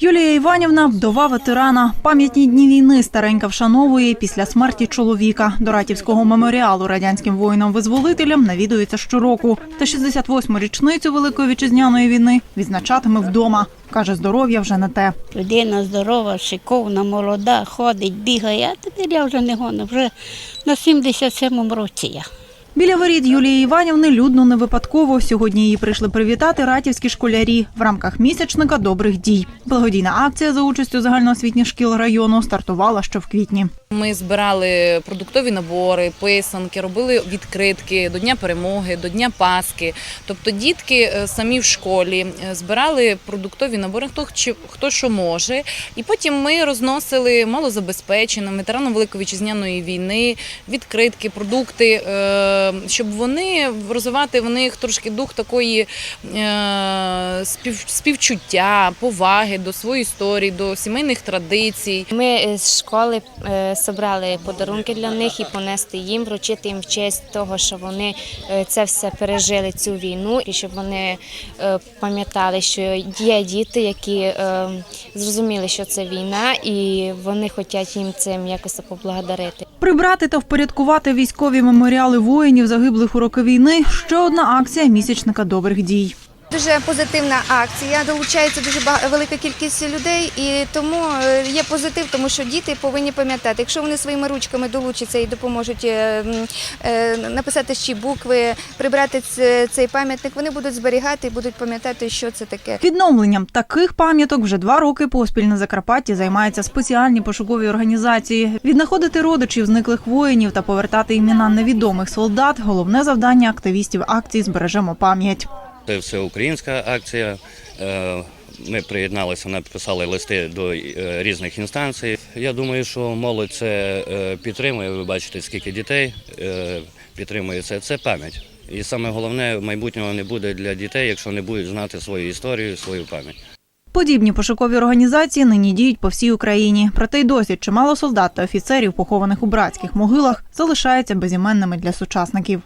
Юлія Іванівна вдова ветерана. Пам'ятні дні війни старенька вшановує після смерті чоловіка. До Ратівського меморіалу радянським воїнам-визволителям навідується щороку. Та 68-му річницю Великої вітчизняної війни відзначатиме вдома. Каже, здоров'я вже не те. Людина здорова, шиковна, молода, ходить, бігає, а тепер я вже не гоню, вже на 77-му році я. Біля воріт Юлії Іванівни людно не випадково. Сьогодні її прийшли привітати ратівські школярі в рамках місячника добрих дій. Благодійна акція за участю загальноосвітніх шкіл району стартувала ще в квітні. Ми збирали продуктові набори, писанки, робили відкритки до Дня перемоги, до Дня Пасхи. Тобто дітки е, самі в школі е, збирали продуктові набори, хто хто що може. І потім ми розносили малозабезпеченим ветеранам Великої вітчизняної війни, відкритки, продукти, е, щоб вони розвивати в них трошки дух такої співчуття, поваги до своєї історії, до сімейних традицій. Ми з школи зібрали подарунки для них і понести їм, вручити їм в честь того, що вони е, це все пережили цю війну, і щоб вони е, пам'ятали, що є діти, які е, зрозуміли, що це війна, і вони хочуть їм цим якось поблагодарити. Прибрати та впорядкувати військові меморіали воїнів, загиблих у роки війни ще одна акція місячника добрих дій. Дуже позитивна акція. Долучається дуже велика кількість людей, і тому е, є позитив, тому що діти повинні пам'ятати. Якщо вони своїми ручками долучаться і допоможуть е, е, написати ще букви, прибрати цей пам'ятник, вони будуть зберігати і будуть пам'ятати, що це таке. Відновленням таких пам'яток вже два роки поспіль на Закарпатті займаються спеціальні пошукові організації. Віднаходити родичів зниклих воїнів та повертати імена невідомих солдат головне завдання активістів акції Збережемо пам'ять. Це всеукраїнська акція. Е, Ми приєдналися, написали листи до е, різних інстанцій. Я думаю, що молодь це е, підтримує. Ви бачите, скільки дітей підтримує це. Це пам'ять. І саме головне, майбутнього не буде для дітей, якщо не будуть знати свою історію, свою пам'ять. Подібні пошукові організації нині діють по всій Україні. Проте й досі чимало солдат та офіцерів, похованих у братських могилах, залишаються безіменними для сучасників.